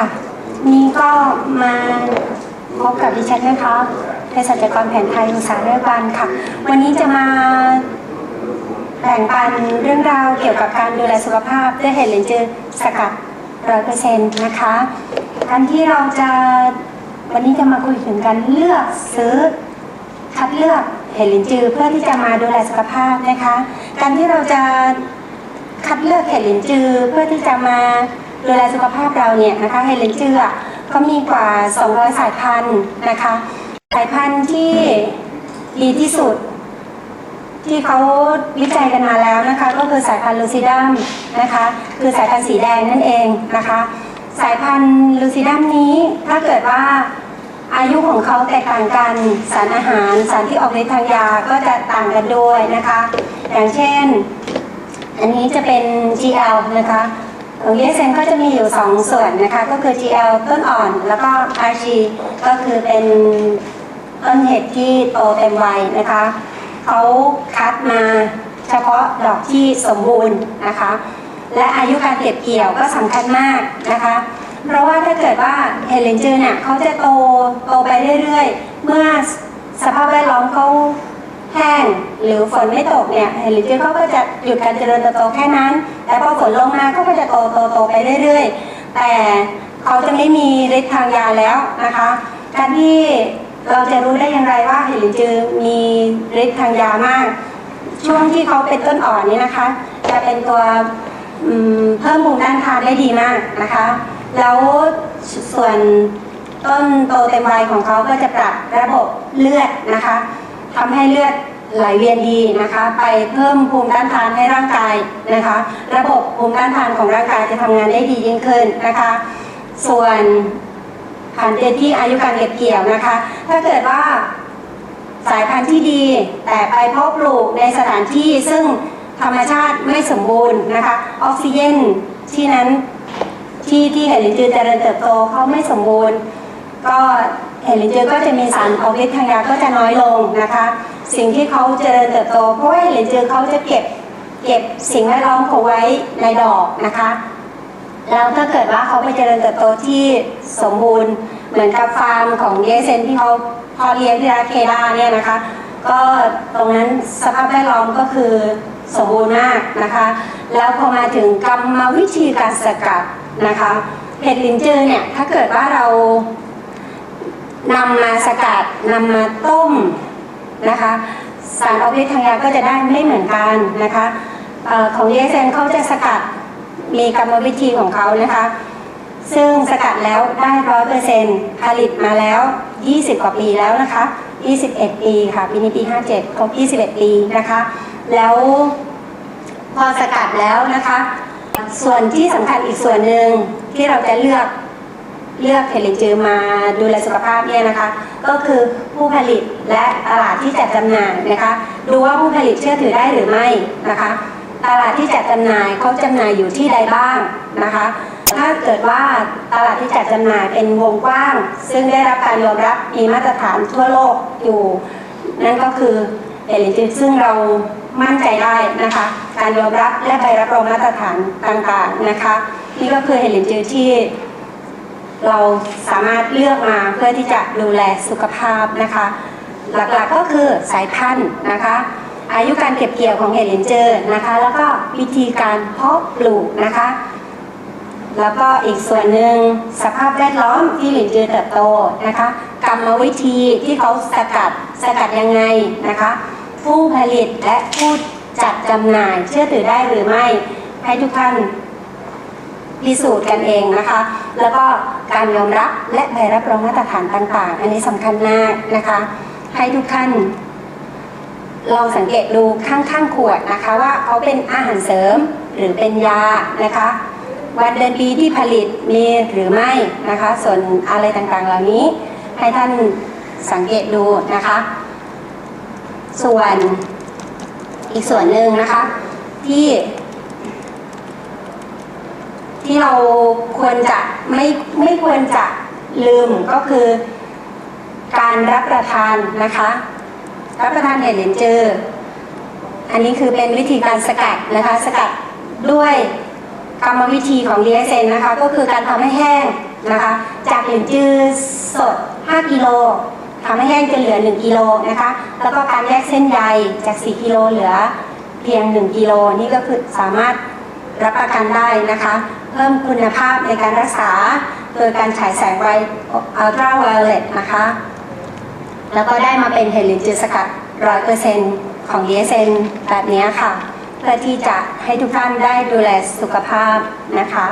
ค่ะ นี่ก็มาพบกับดิฉันนะคะเภสัชกรแผนไทยอุตสาหกรรมค่ะ วันนี้จะมาแบ่งปันเรื่องราวเกี่ยวกับการดูแลสุขภาพด้วยเห็ดเลนจือสกัดร้อยเปอร์เซ็นต์นะคะการที่เราจะวันนี้จะมาคุยถึงการเลือกซื้อคัดเลือกเห็ดลินจือเพื่อที่จะมาดูแลสุขภาพนะคะ การที่เราจะคัดเลือกเห็ดลินจือเพื่อที่จะมา ดูแลสุขภาพเราเนี่ยนะคะเห็ดลินจืออะก็มีกว่า 200 สายพันธุ์นะคะ สายพันธุ์ที่ดีที่สุด ที่เขาวิจัยกันมาแล้วนะคะ ก็คือสายพันธุ์ลูซิดัมนะคะ คือสายพันธุ์สีแดงนั่นเองนะคะ สายพันธุ์ลูซิดัมนี้ถ้าเกิดว่าอายุของเขาแตกต่างกันสารอาหารสารที่ออกฤทธิ์ทางยาก็จะต่างกันด้วยนะคะ อย่างเช่น อันนี้จะเป็น GL นะคะ ของเยเซนก็จะมีอยู่ 2 ส่วนนะคะ ก็คือ GL ต้นอ่อน แล้วก็ RG ก็คือเป็นต้นเห็ดที่โตเต็มวัยนะคะเขาคัดมาเฉพาะดอกที่สมบูรณ์นะคะ และอายุการเก็บเกี่ยวก็สำคัญมากนะคะ เพราะว่าถ้าเกิดว่าเฮเลนเจอร์เนี่ยเขาจะโตโตไปเรื่อยๆ เมื่อสภาพแวดล้อมเขา แห้งหรือฝนไม่ตกเนี่ยเฮลนเจอร์เขาก็จะหยุดการเจริญเติบโตแค่นั้น แต่พอฝนลงมาเขาก็จะโตโตโตไปเรื่อยๆ แต่เขาจะไม่มีฤทธิ์ทางยาแล้วนะคะ การที่เราจะรู้ได้อย่างไรว่าเฮลินจือมีฤทธิ์ทางยามาก ช่วงที่เขาเป็นต้นอ่อนนี้นะคะ จะเป็นตัวเพิ่มภูมิต้านทานได้ดีมากนะคะ แล้วส่วนต้นโตเต็มวัยของเขาก็จะปรับระบบเลือดนะคะ ทำให้เลือดไหลเวียนดีนะคะ ไปเพิ่มภูมิต้านทานให้ร่างกายนะคะ ระบบภูมิต้านทานของร่างกายจะทำงานได้ดียิ่งขึ้นนะคะ ส่วนผ่านเดือนที่อายุการเก็บเกี่ยวนะคะ ถ้าเกิดว่าสายพันธุ์ที่ดี แต่ไปเพาะปลูกในสถานที่ซึ่งธรรมชาติไม่สมบูรณ์นะคะออกซิเจนที่นั้นที่ที่เห็นจือเจริญเติบโตเขาไม่สมบูรณ์ ก็เห็ดลินจือก็จะมีสารออกฤทธิ์ทางยาก็จะน้อยลงนะคะ สิ่งที่เขาเจริญเติบโตเพราะว่าเห็ดลินจือเขาจะเก็บเก็บสิ่งแวดล้อมเขาไว้ในดอกนะคะ แล้วถ้าเกิดว่าเขาไปเจริญเติบโตที่สมบูรณ์เหมือนกับฟาร์มของเยเซนที่เขาเพอเลี้ยงที่รัเคดาเนี่ยนะคะ ก็ตรงนั้นสภาพแวดล้อมก็คือสมบูรณ์มากนะคะ แล้วพอมาถึงกรรมวิธีการสกัดนะคะเห็ดลินจือเนี่ยถ้าเกิดว่าเรา นำมาสกัดนำมาต้มนะคะสารออกฤทธิ์ทางยาก็จะได้ไม่เหมือนกันนะคะออของเยเซนเขาจะสกัดมีกรรมวิธีของเขานะคะ ซึ่งสกัดแล้วได้ร้อยเปอร์เซ็นต์ผลิตมาแล้ว 20 กว่าปีแล้วนะคะ 21 ปีค่ะปีนี้ปี 57 ครบ 21 ปีนะคะ แล้วพอสกัดแล้วนะคะ ส่วนที่สำคัญอีกส่วนหนึ่งที่เราจะเลือก เลือกเพลินจือมาดูแลสุขภาพเนี่ยนะคะ ก็คือผู้ผลิตและตลาดที่จัดจำหน่ายนะคะ ดูว่าผู้ผลิตเชื่อถือได้หรือไม่นะคะ ตลาดที่จัดจำหน่ายเขาจำหน่ายอยู่ที่ใดบ้างนะคะ ถ้าเกิดว่าตลาดที่จัดจำหน่ายเป็นวงกว้าง ซึ่งได้รับการยอมรับมีมาตรฐานทั่วโลกอยู่ นั่นก็คือเอลินจิซึ่งเรามั่นใจได้นะคะ การยอมรับและใบรับรองมาตรฐานต่างๆนะคะ นี่ก็คือเฮลินจือที่ เราสามารถเลือกมาเพื่อที่จะดูแลสุขภาพนะคะ หลักๆก็คือสายพันธุ์นะคะ อายุการเก็บเกี่ยวของเห็ดลินเจอร์นะคะ แล้วก็วิธีการเพาะปลูกนะคะ แล้วก็อีกส่วนหนึ่งสภาพแวดล้อมที่หลินจือเติบโตนะคะ กรรมวิธีที่เขาสกัดสกัดยังไงนะคะ ผู้ผลิตและผู้จัดจำหน่ายเชื่อถือได้หรือไม่ให้ทุกท่านพิสูจน์กันเองนะคะ แล้วก็ การยอมรับและใบรับรองมาตรฐานต่างๆ อันนี้สำคัญมากนะคะ ให้ทุกท่านลองสังเกตดูข้างๆขวดนะคะว่าเขาเป็นอาหารเสริมหรือเป็นยานะคะ วันเดือนปีที่ผลิตมีหรือไม่นะคะ ส่วนอะไรต่างๆเหล่านี้ ให้ท่านสังเกตดูนะคะ ส่วนอีกส่วนหนึ่งนะคะ ที่ ที่เราควรจะไม่ไม่ควรจะลืมก็คือ การรับประทานนะคะ รับประทานเห็ดเหลนจืออันนี้คือเป็นวิธีการสกัดนะคะสกัดด้วยกรรมวิธีของ DSN นะคะก็คือการทำให้แห้งนะคะ จากหลินจือสด 5 กิโลทำให้แห้งจนเหลือ 1 กิโลนะคะ แล้วก็การแยกเส้นใยจาก 4 กิโลเหลือเพียง 1 กิโลนี่ก็คือสามารถ รับประกันได้นะคะ เพิ่มคุณภาพในการรักษาโดยการฉายแสงไวอัลตราไวโอเลตนะคะ แล้วก็ได้มาเป็นเห็ดลินจือสกัดร้อยเปอร์เซ็นของ DSN แบบนี้ค่ะ เพื่อที่จะให้ทุกท่านได้ดูแลสุขภาพนะคะ